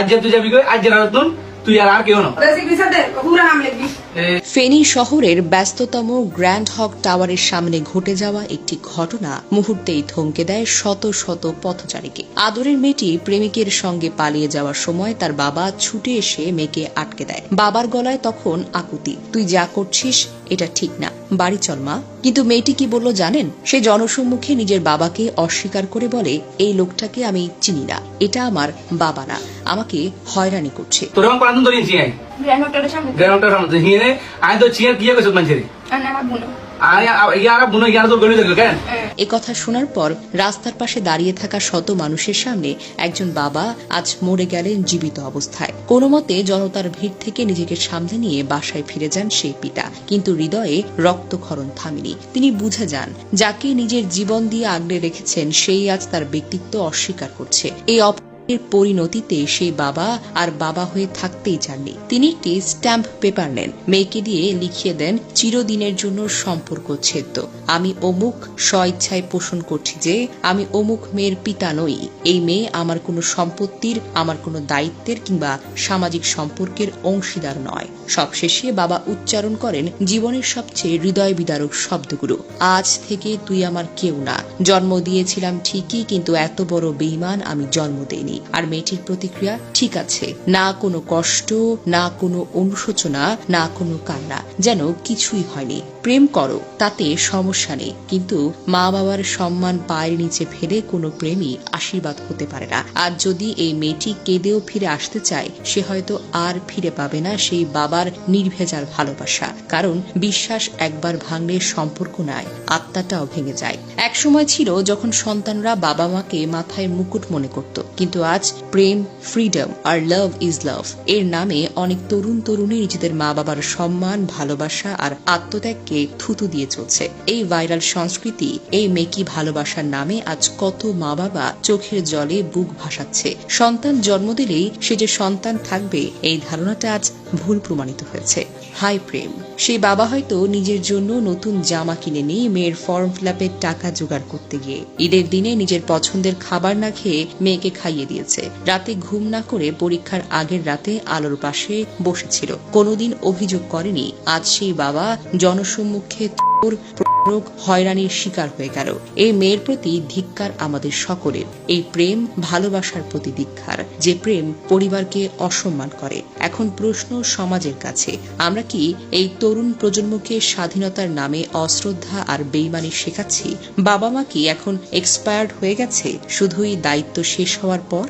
আজ যে তুই যাবি কই? আজ যে নতুন তুই আর আর কেউ না। Resignation দে, পুরা নাম লিখবি। ফেনী শহরের ব্যস্ততম গ্র্যান্ড হক টাওয়ারের সামনে ঘটে যাওয়া একটি ঘটনা মুহূর্তেই থমকে দেয় শত শত পথচারীকে। আদরের মেয়েটি প্রেমিকের সঙ্গে পালিয়ে যাওয়ার সময় তার বাবা ছুটে এসে মেয়েকে আটকে দেয়। বাবার গলায় তখন আকুতি তুই যা করছিস এটা ঠিক না। বাড়ি চল মা। কিন্তু মেয়েটি কি বলল জানেন? সে জনসম্মুখে নিজের বাবাকে অস্বীকার করে বলে এই লোকটাকে আমি চিনি না। এটা আমার বাবা না। আমাকে হয়রানি করছে। তোর কোন ধরে চিয়াই Hotel সামনে। হিনে আই তো চিয়ার কিয়া কইছ মানুষের আর না, আমার বোনও। আর ইয়ারা বুনো ইয়ারা তো গলি দেখো কেন? হ্যাঁ। এ কথা শোনার পর রাস্তার পাশে দাঁড়িয়ে থাকা শত মানুষের সামনে একজন বাবা আজ মরে গেলেন জীবিত অবস্থায়। কোনো মতে জনতার ভিড় থেকে নিজেকে সামনে নিয়ে বাসায় ফিরে যান সেই পিতা। কিন্তু হৃদয়ে রক্তক্ষরণ থামেনি। তিনি বুঝে যান যাকে নিজের জীবন দিয়ে আগলে রেখেছেন সেই আজ তার ব্যক্তিত্ব অস্বীকার করছে। এই এর পরিণতিতে সে বাবা আর বাবা হয়ে থাকতেই চাননি। তিনি একটি স্ট্যাম্প পেপার নেন। মেয়েকে দিয়ে লিখিয়ে দেন, চিরদিনের জন্য সম্পর্ক ছেদ্য। আমি অমুক স্বইচ্ছায় পোষণ করছি যে, আমি অমুক মেয়ের পিতা নই। এই মেয়ে আমার কোনো সম্পত্তির, আমার কোনো দায়িত্বের কিংবা সামাজিক সম্পর্কের অংশীদার নয়। সবশেষে বাবা উচ্চারণ করেন জীবনের সবচেয়ে হৃদয় বিদারক শব্দগুলো, আজ থেকে তুই আমার কেউ না। জন্ম দিয়েছিলাম ঠিকই, কিন্তু এত বড় বেইমান আমি জন্ম দেইনি। আর মেয়েটির প্রতিক্রিয়া ঠিক আছে। না কোনো কষ্ট, না কোনো অনুশোচনা, না কোনো কান্না, যেন কিছুই হয়নি। প্রেম করো, তাতে সমস্যা নেই। কিন্তু মা বাবার সম্মান পায়ের নিচে ফেলে কোনো প্রেমই আশীর্বাদ হতে পারে না। আর যদি এই মেয়েটি কেঁদেও ফিরে আসতে চায়, সে হয়তো আর ফিরে পাবে না সেই বাবার নির্ভেজাল ভালোবাসা। কারণ বিশ্বাস একবার ভাঙলে সম্পর্ক নাই আত্মাটাও ভেঙে যায়। এক সময় ছিল যখন সন্তানরা বাবা মাকে মাথায় মুকুট মনে করত। কিন্তু আজ প্রেম freedom R love is love এর নামে অনেক তরুণ তরুণী নিজেদের মা বাবার সম্মান, ভালোবাসা আর আত্মত্যাগকে থুতু দিয়ে চলছে। এই ভাইরাল সংস্কৃতি, এই মেকি ভালোবাসার নামে আজ কত মা বাবা চোখের জলে বুক ভাসাচ্ছে। সন্তান জন্ম দিলেই সে যে সন্তান থাকবে, এই ধারণাটা আজ ভুল প্রমাণিত হয়েছে। হাই প্রেম। সেই বাবা হয়তো নিজের জন্য নতুন জামা কিনে নিয়ে মেয়ের ফর্ম ফিলাপের টাকা জোগাড় করতে গিয়ে ঈদের দিনে নিজের পছন্দের খাবার না খেয়ে মেয়েকে খাইয়ে দিয়েছে। রাতে ঘুম না করে পরীক্ষার আগের রাতে আলোর পাশে বসেছিল। কোনোদিন অভিযোগ করেনি, আজ সেই বাবা জনসম্মুখে প্রয়োগ হয়রানির শিকার হয়ে গেল। এই মেয়ের প্রতি ধিক্কার আমাদের সকলের। এই প্রেম ভালোবাসার প্রতি ধিক্কার। যে প্রেম পরিবারকে অসম্মান করে। এখন প্রশ্ন সমাজের কাছে, আমরা কি এই তরুণ প্রজন্মকে স্বাধীনতার নামে অশ্রদ্ধা আর বেইমানি শেখাচ্ছি? বাবা মা কি এখন এক্সপায়ার্ড হয়ে গেছে? শুধুই দায়িত্ব শেষ হওয়ার পর?